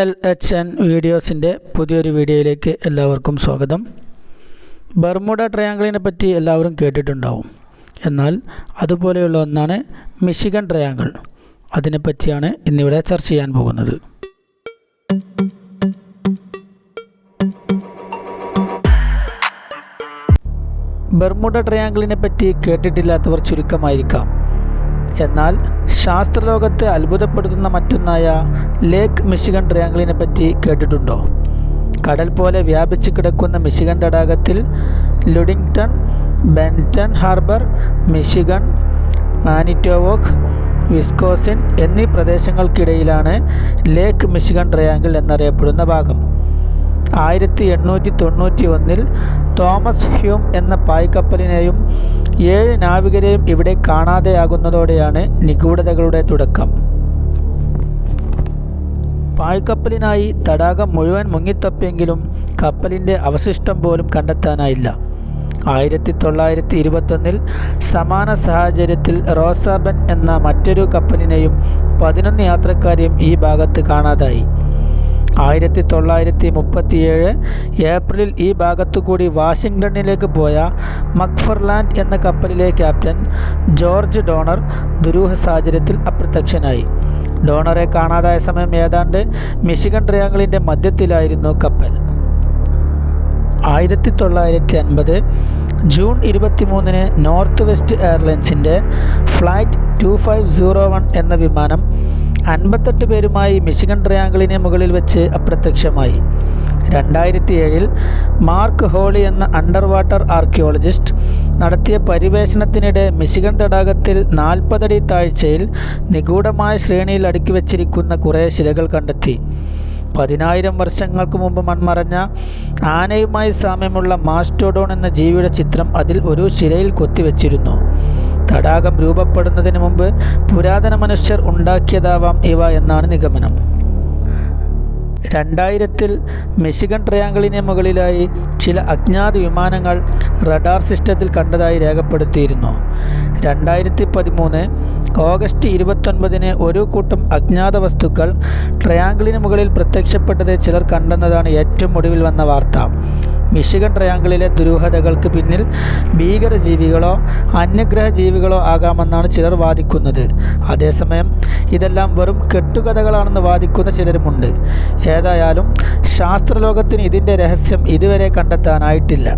L H N വീഡിയോസിന്റെ പുതിയൊരു വീഡിയോയിലേക്ക് എല്ലാവർക്കും സ്വാഗതം. ബർമുഡ ട്രയാങ്കിളിനെ പറ്റി എല്ലാവരും കേട്ടിട്ടുണ്ടാവും. എന്നാൽ അതുപോലെയുള്ള ഒന്നാണ് മിഷിഗൺ ട്രയാങ്കിൾ. അതിനെപ്പറ്റിയാണ് ഇന്നിവിടെ ചർച്ച ചെയ്യാൻ പോകുന്നത്. ബർമുഡ ട്രയാങ്കിളിനെ പറ്റി കേട്ടിട്ടില്ലാത്തവർ ചുരുക്കമായിരിക്കാം. എന്നാൽ ശാസ്ത്രലോകത്തെ അത്ഭുതപ്പെടുത്തുന്ന മറ്റൊന്നായ ലേക്ക് മിഷിഗൺ ട്രയാങ്കിളിനെ പറ്റി കേട്ടിട്ടുണ്ടോ? കടൽ പോലെ വ്യാപിച്ചു കിടക്കുന്ന മിഷിഗൺ തടാകത്തിൽ Ludington Benton Harbor Michigan Manitowoc Wisconsin എന്നീ പ്രദേശങ്ങൾക്കിടയിലാണ് ലേക്ക് മിഷിഗൺ ട്രയാങ്കിൾ എന്നറിയപ്പെടുന്ന ഭാഗം. ആയിരത്തി എണ്ണൂറ്റി തൊണ്ണൂറ്റി ഒന്നിൽ തോമസ് ഹ്യൂം എന്ന പായ്ക്കപ്പലിനെയും ഏഴ് നാവികരെയും ഇവിടെ കാണാതെയാകുന്നതോടെയാണ് നിഗൂഢതകളുടെ തുടക്കം. പായ്ക്കപ്പലിനായി തടാകം മുഴുവൻ മുങ്ങിത്തപ്പിയെങ്കിലും കപ്പലിന്റെ അവശിഷ്ടം പോലും കണ്ടെത്താനായില്ല. ആയിരത്തി തൊള്ളായിരത്തി ഇരുപത്തൊന്നിൽ സമാന സാഹചര്യത്തിൽ റോസാബൻ എന്ന മറ്റൊരു കപ്പലിനെയും പതിനൊന്ന് യാത്രക്കാരെയും ഈ ഭാഗത്ത് കാണാതായി. ആയിരത്തി തൊള്ളായിരത്തി മുപ്പത്തിയേഴ് ഏപ്രിലിൽ ഈ ഭാഗത്തു കൂടി വാഷിംഗ്ടണിലേക്ക് പോയ മക്ഫർലാൻഡ് എന്ന കപ്പലിലെ ക്യാപ്റ്റൻ ജോർജ് ഡോണർ ദുരൂഹ സാഹചര്യത്തിൽ അപ്രത്യക്ഷനായി. ഡോണറെ കാണാതായ സമയം ഏതാണ്ട് മിഷിഗൺ ട്രയാങ്കിളിന്റെ മധ്യത്തിലായിരുന്നു കപ്പൽ. ആയിരത്തി തൊള്ളായിരത്തി അൻപത് ജൂൺ ഇരുപത്തി മൂന്നിന് north west എയർലൈൻസിന്റെ flight two five zero one എന്ന വിമാനം അൻപത്തെട്ട് പേരുമായി മിഷിഗൺ ട്രയാങ്കിളിന് മുകളിൽ വെച്ച് അപ്രത്യക്ഷമായി. രണ്ടായിരത്തി ഏഴിൽ മാർക്ക് ഹോളി എന്ന അണ്ടർ വാട്ടർ ആർക്കിയോളജിസ്റ്റ് നടത്തിയ പരിവേഷണത്തിനിടെ മിഷിഗൺ തടാകത്തിൽ നാൽപ്പതടി താഴ്ചയിൽ നിഗൂഢമായ ശ്രേണിയിൽ അടുക്കി വച്ചിരിക്കുന്ന കുറേ ശിലകൾ കണ്ടെത്തി. പതിനായിരം വർഷങ്ങൾക്ക് മുമ്പ് മൺമറഞ്ഞ ആനയുമായി സാമ്യമുള്ള മാസ്റ്റോഡോൺ എന്ന ജീവിയുടെ ചിത്രം അതിൽ ഒരു ശിലയിൽ കൊത്തിവെച്ചിരുന്നു. തടാകം രൂപപ്പെടുന്നതിന് മുമ്പ് പുരാതന മനുഷ്യർ ഉണ്ടാക്കിയതാവാം ഇവ എന്നാണ് നിഗമനം. രണ്ടായിരത്തിൽ മിഷിഗൺ ട്രയാങ്കിളിന് മുകളിലായി ചില അജ്ഞാത വിമാനങ്ങൾ റഡാർ സിസ്റ്റത്തിൽ കണ്ടതായി രേഖപ്പെടുത്തിയിരുന്നു. രണ്ടായിരത്തി പതിമൂന്ന് ഓഗസ്റ്റ് ഇരുപത്തൊൻപതിന് ഒരു കൂട്ടം അജ്ഞാത വസ്തുക്കൾ ട്രയാങ്കിളിന് മുകളിൽ പ്രത്യക്ഷപ്പെട്ടത് ചിലർ കണ്ടെന്നതാണ് ഏറ്റവും ഒടുവിൽ വന്ന വാർത്ത. മിഷിഗൺ ട്രയാങ്കിളിലെ ദുരൂഹതകൾക്ക് പിന്നിൽ ഭീകരജീവികളോ അന്യഗ്രഹ ജീവികളോ ആകാമെന്നാണ് ചിലർ വാദിക്കുന്നത്. അതേസമയം ഇതെല്ലാം വെറും കെട്ടുകഥകളാണെന്ന് വാദിക്കുന്ന ചിലരുമുണ്ട്. ഏതായാലും ശാസ്ത്രലോകത്തിന് ഇതിന്റെ രഹസ്യം ഇതുവരെ കണ്ടെത്താനായിട്ടില്ല.